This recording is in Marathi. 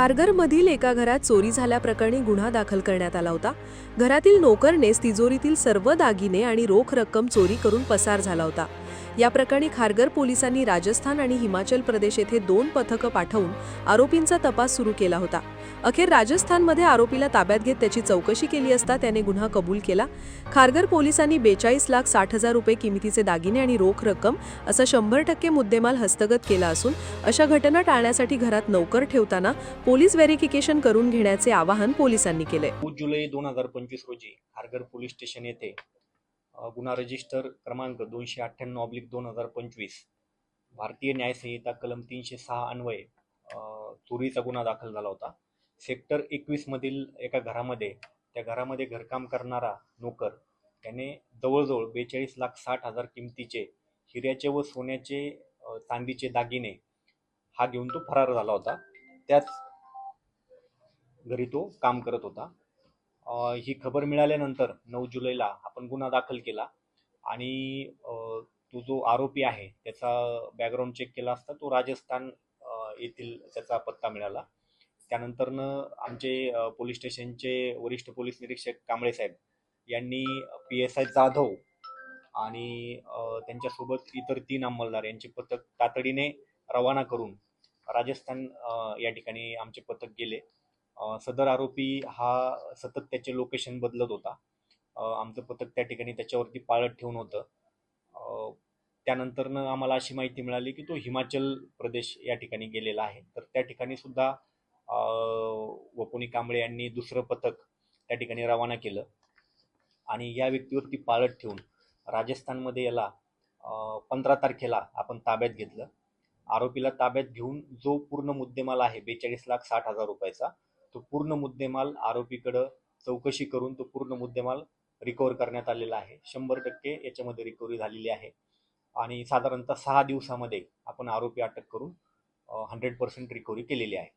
खारघरमधील एका घरात चोरी झाल्याप्रकरणी गुन्हा दाखल करण्यात आला होता. घरातील नोकरनेच तिजोरीतील सर्व दागिने आणि रोख रक्कम चोरी करून पसार झाला होता. या प्रकरणी खारगर पोलिसांनी राजस्थान आणि हिमाचल प्रदेश येथे दोन पथकं पाठवून आरोपींचा तपास सुरू केला होता. अखेर राजस्थानमध्ये आरोपीला ताब्यात घेत त्याची चौकशी केली असता त्याने गुन्हा कबूल केला. खारगर पोलिसांनी बेचाळीस लाख साठ हजार रुपये किमतीचे दागिने आणि रोख रक्कम असा शंभर टक्के मुद्देमाल हस्तगत केला असून अशा घटना टाळण्यासाठी घरात नोकर ठेवताना पोलीस व्हेरिफिकेशन करून घेण्याचे आवाहन पोलिसांनी केले. जुलै दोन हजार पंचवीस रोजी खारगर पोलीस स्टेशन येथे गुन्हा रजिस्टर क्रमांक दोनशे अठ्ठ्याण्णव ऑब्लिक दोन हजार पंचवीस. भारतीय न्यायसंहिता कलम तीनशे सहा अन्वये चोरीचा गुन्हा दाखल झाला होता. सेक्टर एकवीसमधील एका घरामध्ये त्या घरामध्ये घरकाम करणारा नोकर त्याने जवळजवळ बेचाळीस लाख साठ हजार किमतीचे हिऱ्याचे व सोन्याचे चांदीचे दागिने हा घेऊन तो फरार झाला होता. त्याच घरी तो काम करत होता. ही खबर मिळाल्यानंतर नऊ जुलैला आपण गुन्हा दाखल केला. आणि तो जो आरोपी आहे त्याचा बॅकग्राऊंड चेक केला असता तो राजस्थान येथील त्याचा पत्ता मिळाला. त्यानंतरनं आमचे पोलीस स्टेशनचे वरिष्ठ पोलीस निरीक्षक कांबळे साहेब यांनी पी एस आय जाधव आणि त्यांच्यासोबत इतर तीन अंमलदार यांचे पथक तातडीने रवाना करून राजस्थान या ठिकाणी आमचे पथक गेले. सदर आरोपी हा सतत त्याचे लोकेशन बदलत होता. आमचं पथक त्या ठिकाणी त्याच्यावरती पाळत ठेवून होतं. त्यानंतरनं आम्हाला अशी माहिती मिळाली की तो हिमाचल प्रदेश या ठिकाणी गेलेला आहे. तर त्या ठिकाणी सुद्धा वपुनी कांबळे यांनी दुसरं पथक त्या ठिकाणी रवाना केलं. आणि या व्यक्तीवरती पाळत ठेवून राजस्थानमध्ये याला पंधरा तारखेला आपण ताब्यात घेतलं. आरोपीला ताब्यात घेऊन जो पूर्ण मुद्देमाल आहे बेचाळीस लाख साठ हजार रुपयाचा तो पूर्ण मुद्देमाल आरोपीकडं चौकशी करून तो पूर्ण मुद्देमाल रिकवर करण्यात आलेला आहे. शंभर टक्के याच्यामध्ये रिकव्हरी झालेली आहे. आणि साधारणतः सहा दिवसामध्ये आपण आरोपी अटक करून हंड्रेड पर्सेंट रिकव्हरी केलेली आहे.